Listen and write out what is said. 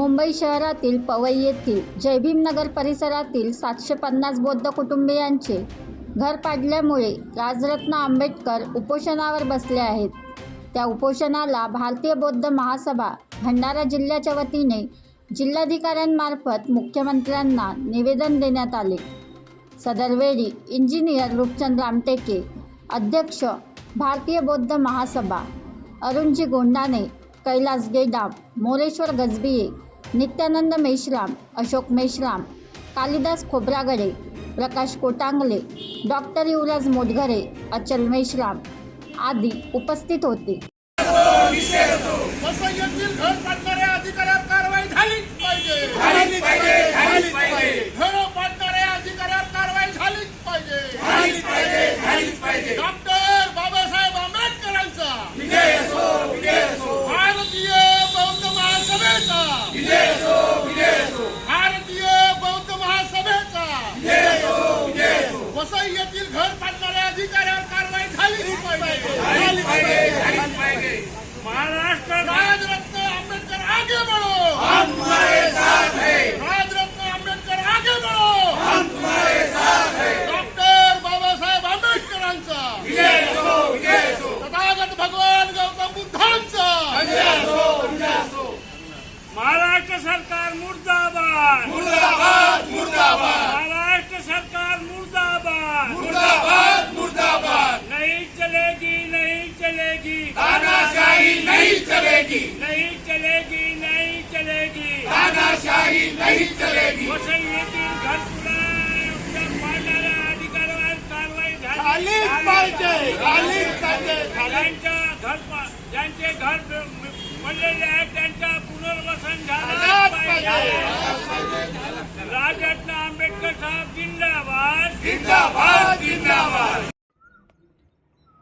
मुंबई शहरातील पवई येथील जयभीमनगर परिसरातील सातशे पन्नास बौद्ध कुटुंबियांचे घर पाडल्यामुळे राजरत्न आंबेडकर उपोषणावर बसले आहेत. त्या उपोषणाला भारतीय बौद्ध महासभा भंडारा जिल्ह्याच्या वतीने जिल्हाधिकाऱ्यांमार्फत मुख्यमंत्र्यांना निवेदन देण्यात आले. सदरवेळी इंजिनियर रूपचंद रामटेके अध्यक्ष भारतीय बौद्ध महासभा अरुणजी गोंडाने कैलास गेडाम मोरेश्वर गजबिये नित्यानंद मेश्राम अशोक मेश्राम कालिदास खोब्रागडे प्रकाश कोटांगले डॉक्टर युवराज मोटघरे अचल मेश्राम आदी उपस्थित होते. कारवाई झालीच पाहिजे. वसई येथील घर पाडणाऱ्या अधिकाऱ्यावर कारवाई झालीच पाहिजे. महाराष्ट्र राजरत्न आंबेडकर आगे बढ़ो. हैं. राजरत्न आंबेडकर आगे बढ़ो. हैं. डॉक्टर बाबासाहेब आंबेडकरांचा. तथागत भगवान गौतम बुद्धांचा महाराष्ट्र सरकार मुर्दाबाद मुर्दाबाद मुर्दाबाद नहीं चलेगी नहीं चलेगी। तानाशाही नहीं चलेगी। नहीं चलेगी नहीं चलेगी। तानाशाही नहीं चलेगी। वसई येथील घरकुला पाडणाऱ्या अधिकाऱ्यावर कारवाई झालीच पाहिजे झालीच पाहिजे। ज्यांच्या घर ज्यांचे घर पडलेले आहेत पुनर्वसन झालं पाहिजे.